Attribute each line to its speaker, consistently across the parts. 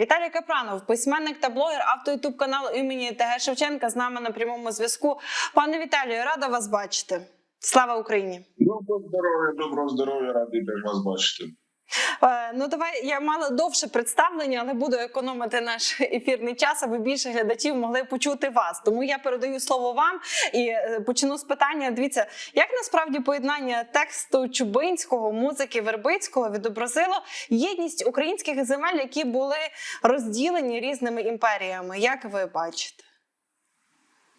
Speaker 1: Віталій Капранов, письменник та блогер, авто ютуб каналу імені ТГ Шевченка з нами на прямому зв'язку. Пане Віталію, рада вас бачити. Слава Україні!
Speaker 2: Доброго здоров'я, доброго здоров'я, радий теж вас бачити.
Speaker 1: Е, Ну, давай я мала довше представлення, але буду економити наш ефірний час, аби більше глядачів могли почути вас. Тому я передаю слово вам і е, почну з питання. Дивіться, як насправді поєднання тексту Чубинського, музики Вербицького відобразило єдність українських земель, які були розділені різними імперіями. Як ви бачите?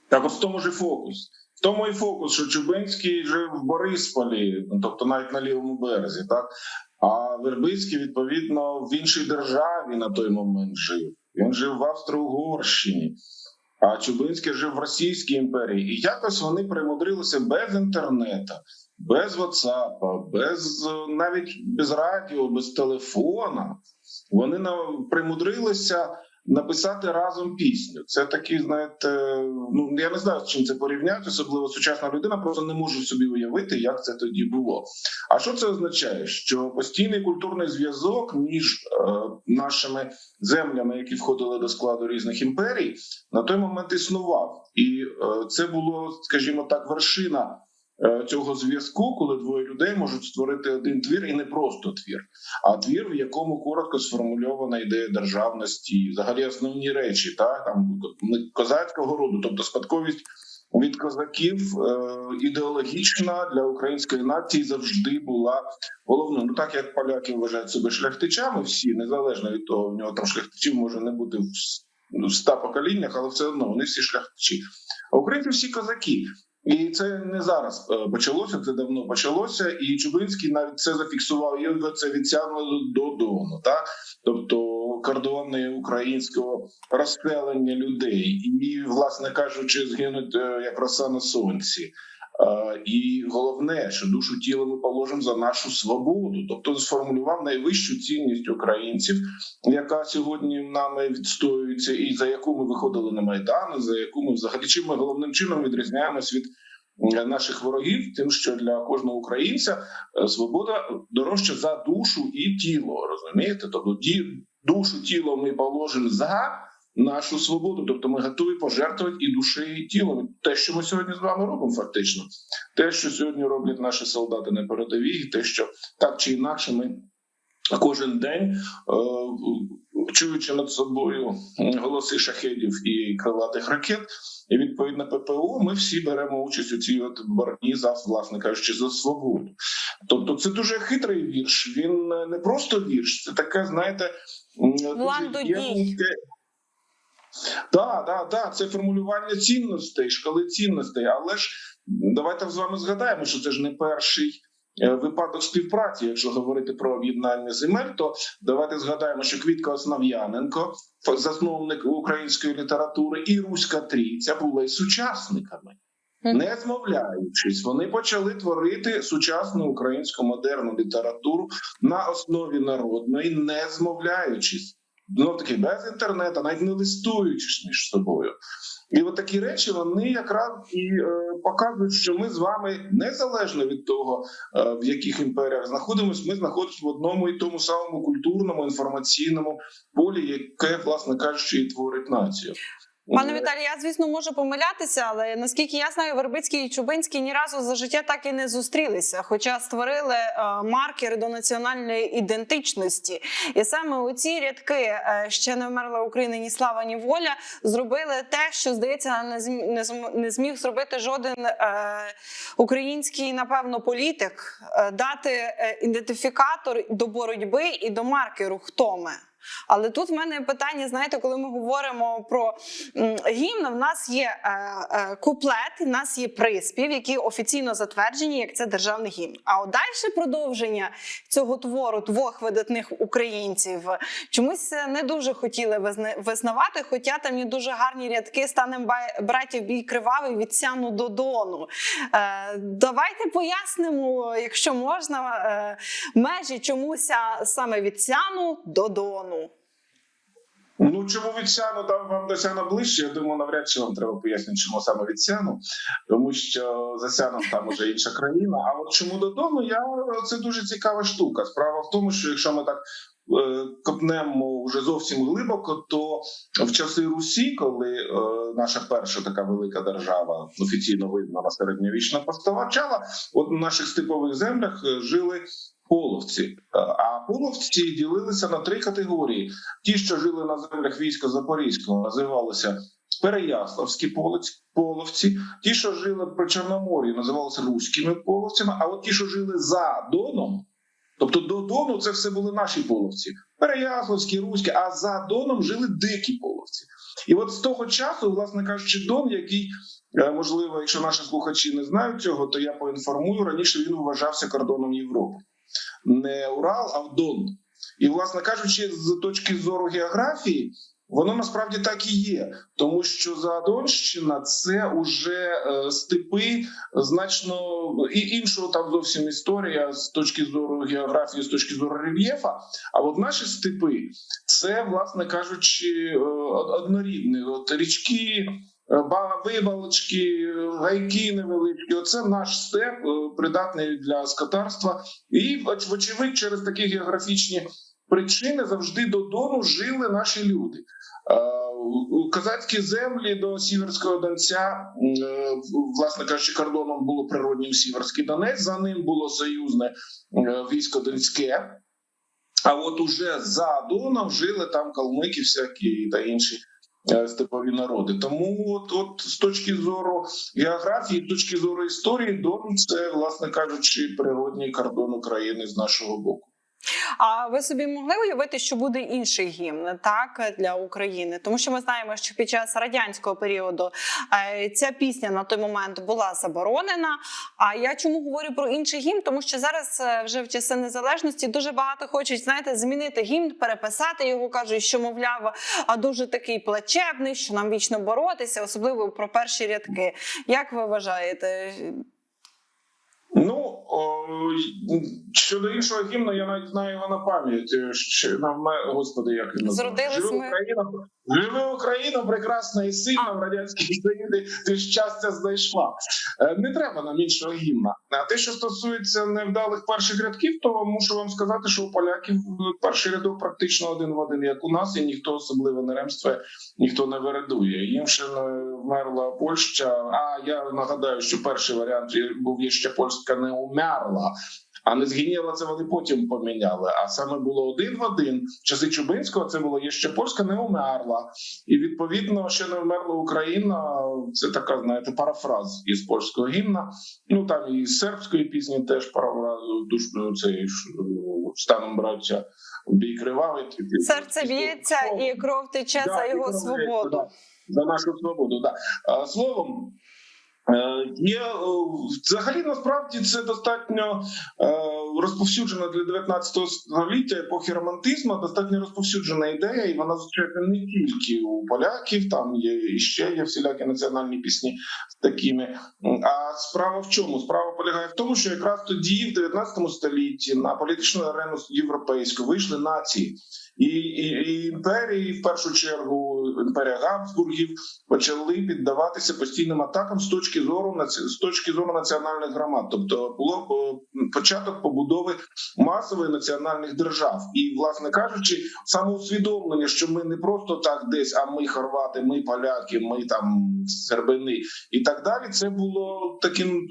Speaker 2: Так, от в тому ж і фокус. В тому і фокус, що Чубинський жив в Борисполі, ну, тобто навіть на лівому березі, так а Вербицький, відповідно, в іншій державі на той момент жив. Він жив в Австро-Угорщині, а Чубинський жив в Російській імперії. І якось вони примудрилися без інтернету, без WhatsApp, без е, навіть без радіо, без телефона. Вони примудрилися написати разом пісню. Це такі, знаєте, ну я не знаю, з чим це порівняти, особливо сучасна людина просто не може собі уявити, як це тоді було. А що це означає? Що постійний культурний зв'язок між е, нашими землями, які входили до складу різних імперій, на той момент існував, і е, це було, скажімо так, вершина. Е, Цього зв'язку, коли двоє людей можуть створити один твір, і не просто твір, а твір, в якому коротко сформульована ідея державності, взагалі основні речі, та там козацького роду, тобто спадковість від козаків е, ідеологічна для української нації завжди була головною. Ну так як поляки вважають себе шляхтичами, всі незалежно від того, в нього там шляхтичів може не бути в ста поколіннях, але все одно вони всі шляхтичі. А українці всі козаки. І це не зараз е, почалося, це давно почалося. І Чубинський навіть це зафіксував. Його це відтягнуло до Дону, так тобто кордони українського розселення людей, і, власне кажучи, згинуть е, як роса на сонці. І головне, що душу тіло ми положимо за нашу свободу, тобто сформулював найвищу цінність українців, яка сьогодні нами відстоюється, і за яку ми виходили на майдани, за яку ми взагалі чим ми головним чином відрізняємось від е, наших ворогів, тим, що для кожного українця е, свобода дорожча за душу і тіло. Розумієте? Тобто ді- душу, тіло ми положимо за нашу свободу, тобто ми готові пожертвувати і душею, і тілом. Те, що ми сьогодні з вами робимо, фактично, те, що сьогодні роблять наші солдати на передовій, і те, що так чи інакше ми. Кожен день, е, чуючи над собою голоси шахедів і крилатих ракет, і відповідно ППО, ми всі беремо участь у цій от боротьбі за власне кажучи за свободу. Тобто, це дуже хитрий вірш. Він е, не просто вірш, це таке, знаєте, дуже
Speaker 1: дій.
Speaker 2: Так, так, так, це формулювання цінностей, шкали цінностей. Але ж давайте з вами згадаємо, що це ж не перший е, випадок співпраці. Якщо говорити про об'єднання земель, то давайте згадаємо, що Квітка Основ'яненко, засновник української літератури, і Руська Трійця були сучасниками. Не змовляючись, вони почали творити сучасну українську модерну літературу на основі народної, не змовляючись. Знов таки без інтернету, навіть не листуючись між собою. І от такі речі вони якраз і е, показують, що ми з вами незалежно від того, е, в яких імперіях знаходимося, ми знаходимося в одному і тому самому культурному інформаційному полі, яке, власне кажучи, і творить націю.
Speaker 1: Пане
Speaker 2: Е,
Speaker 1: Віталій, я звісно можу помилятися, але наскільки я знаю, Вербицький і Чубинський ні разу за життя так і не зустрілися, хоча створили е, маркер до національної ідентичності. І саме у ці рядки е, ще не вмерла Україна ні слава, ні воля зробили те, що здається, не зм- не зм- не зміг зробити жоден український, напевно, політик, дати ідентифікатор до боротьби і до маркеру, хто ми. Але тут в мене питання: знаєте, коли ми говоримо про гімн, в нас є е, е, куплет, в нас є приспів, які офіційно затверджені як це державний гімн. А от далі продовження цього твору двох видатних українців чомусь не дуже хотіли визна- визнавати, хоча там є дуже гарні рядки станем братів бій кривавий від сяну до дону. Е, давайте пояснимо, якщо можна, е, межі чомусь саме від сяну до дону.
Speaker 2: Ну чому від там вам до Сяна ближче? Я думаю, навряд чи вам треба пояснити, чому саме від тому що за Сяном там уже інша країна. А от чому додому? Я це дуже цікава штука. Справа в тому, що якщо ми так копнемо вже зовсім глибоко, то в часи Русі, коли е, наша перша така велика держава офіційно визнана середньовічна поставачала, от на наших степових землях е, жили. Половці, Е, а половці ділилися на три категорії: ті, що жили на землях війська Запорізького, називалися Переяславські половці, ті, що жили при Чорномор'ї, називалися руськими половцями. А от ті, що жили за Доном, тобто до Дону, це все були наші половці, Переяславські, руські, а за Доном жили дикі половці. І от з того часу, власне кажучи, Дон, який е, можливо, якщо наші слухачі не знають цього, то я поінформую. Раніше він вважався кордоном Європи, не Урал, а Дон. І, власне кажучи, з точки зору географії, воно насправді так і є, тому що Задонщина це уже е, степи значно і іншого там зовсім історія з точки зору географії, з точки зору рельєфа. А от наші степи це, власне кажучи, е, однорідні. От річки. Е, Вибалочки, гайки невеличкі. Оце наш степ е, придатний для скотарства, і вочевидь, через такі географічні причини завжди до Дону жили наші люди. Е, Козацькі землі до Сіверського Донця, власне кажучи, кордоном було природнім Сіверський Донець, за ним було союзне військо Донське. А от уже за Доном жили там калмики всякі та інші степові народи. Тому от, от з точки зору географії, з точки зору історії, Дон це, власне кажучи, природній кордон України з нашого боку.
Speaker 1: А ви собі могли уявити, що буде інший гімн так для України? Тому що ми знаємо, що під час радянського періоду е, ця пісня на той момент була заборонена. А я чому говорю про інший гімн? Тому що зараз е, вже в часи незалежності дуже багато хочуть знаєте змінити гімн, переписати його. кажуть, що мовляв, а дуже такий плачебний, що нам вічно боротися, особливо про перші рядки. Як ви вважаєте?
Speaker 2: Ну о, щодо іншого гімну, я навіть знаю його на пам'ять. Е, господи, як він називається?
Speaker 1: Ми.
Speaker 2: Україна, живи Україна, прекрасна і сильна в радянській Союзі. Ти щастя знайшла. Е, Не треба нам іншого гімна. А те, що стосується невдалих перших рядків, то мушу вам сказати, що у поляків перший рядок практично один в один, як у нас, і ніхто особливо не ремствує, ніхто не вередує. Їм ще вмерла Польща. А я нагадаю, що перший варіант був є ще польська не умерла. А не згиніла це вони потім поміняли. А саме було один в один. Часи Чубинського це було є ще польська не умерла. І відповідно ще не вмерла Україна. Це така, знаєте, парафраз із польського гімна. Ну там і з сербської пісні теж парафраз душ цей станом браття бій кривавий.
Speaker 1: Серце б'ється і кров тече
Speaker 2: Да,
Speaker 1: за його свободу.
Speaker 2: да. За нашу свободу, да. Словом, є е, взагалі насправді це достатньо е, розповсюджена для 19 століття епохи романтизму, достатньо розповсюджена ідея, і вона звучить не тільки у поляків, там є і ще є всілякі національні пісні з такими. А справа в чому? Справа полягає в тому, що якраз тоді, в 19 столітті, на політичну арену європейську вийшли нації. І, і, і імперії, в першу чергу, імперія Габсбургів почали піддаватися постійним атакам з точки зору з точки зору національних громад. Тобто було початок побудови масових національних держав. І, власне кажучи, самоусвідомлення, що ми не просто так десь, а ми хорвати, ми поляки, ми там сербини і так далі. Це було таким е,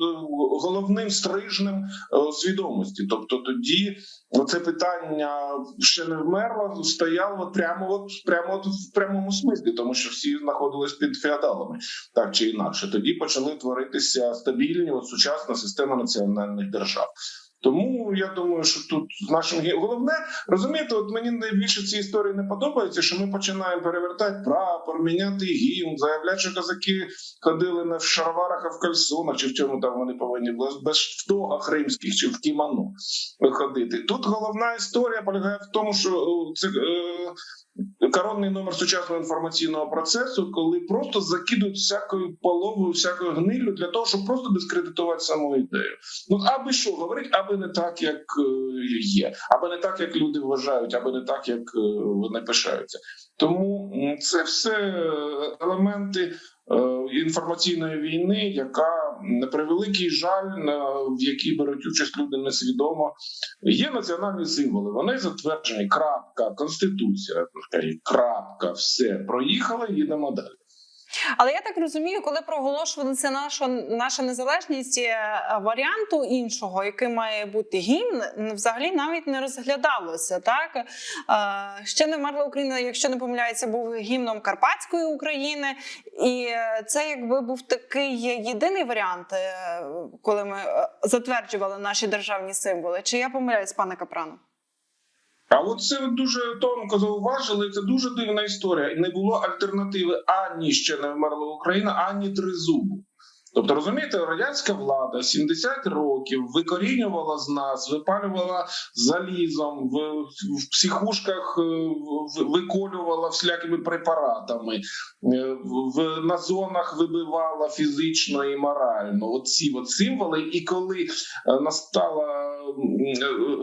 Speaker 2: головним стрижнем е, свідомості. Тобто тоді Оце питання ще не вмерло, стояло прямо от прямо от в прямому смислі, тому що всі знаходились під феодалами, так чи інакше. Тоді почали творитися стабільні от сучасна система національних держав. Тому я думаю, що тут з нашим головне розумієте, от мені найбільше ці історії не подобається, що ми починаємо перевертати прапор, міняти гімн, заявляти, що козаки ходили не в шароварах, а в кальсонах, чи в чому там вони повинні були без втогах римських чи в кімоно ходити. Тут головна історія полягає в тому, що це е, коронний номер сучасного інформаційного процесу, коли просто закидують всякою половою, всякою гниллю для того, щоб просто дискредитувати саму ідею. Ну аби що говорить, аби не так, як е, є, аби не так, як люди вважають, аби не так, як е, вони пишаються. Тому це все елементи інформаційної війни, яка на превеликий жаль, в якій беруть участь люди несвідомо. Є національні символи. Вони затверджені. Крапка, конституція. Крапка, все проїхали. Їдемо далі.
Speaker 1: Але я так розумію, коли проголошувалася наша наша незалежність е, варіанту іншого, який має бути гімн, взагалі навіть не розглядалося. Так Е, ще не вмерла Україна, якщо не помиляється, був гімном Карпатської України, і е, це якби був такий єдиний варіант, коли ми затверджували наші державні символи. Чи я помиляюсь, пане Капрано?
Speaker 2: А от це дуже тонко зауважили. Це дуже дивна історія. І не було альтернативи ані ще не вмерла Україна, ані тризубу. Тобто, розумієте, радянська влада 70 років викорінювала з нас, випалювала залізом, в, в психушках е, виколювала всілякими препаратами, е, в, на зонах вибивала фізично і морально. Оці от символи. І коли е, настала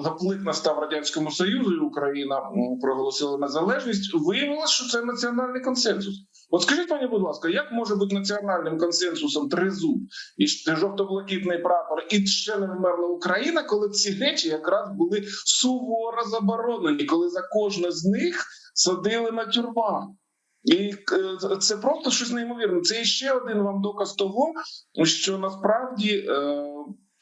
Speaker 2: гаплик настав радянському союзу, і Україна проголосила незалежність. Виявилося, що це національний консенсус. От скажіть мені, будь ласка, як може бути національним консенсусом тризуб і жовто-блакитний прапор, і ще не вмерла Україна, коли ці речі якраз були суворо заборонені, коли за кожне з них садили на тюрма. І е, це просто щось неймовірне. Це ще один вам доказ того, що насправді е,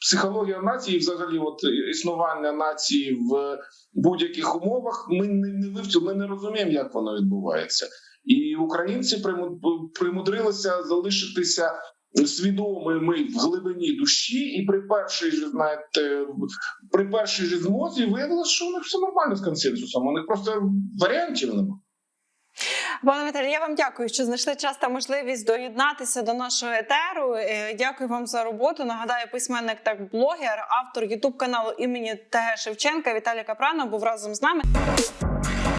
Speaker 2: психологія нації, взагалі, от існування нації в будь-яких умовах, ми не, не вивчили, ми не розуміємо, як воно відбувається. І українці приму- примудрилися залишитися свідомими в глибині душі, і при першій же, знаєте, при першій же змозі виявилося, що у них все нормально з консенсусом. У них просто варіантів немає.
Speaker 1: Пане Віталій, я вам дякую, що знайшли час та можливість доєднатися до нашого етеру. Е, Дякую вам за роботу. Нагадаю, письменник та блогер, автор Ютуб каналу імені ТГ Шевченка Віталій Капрано був разом з нами.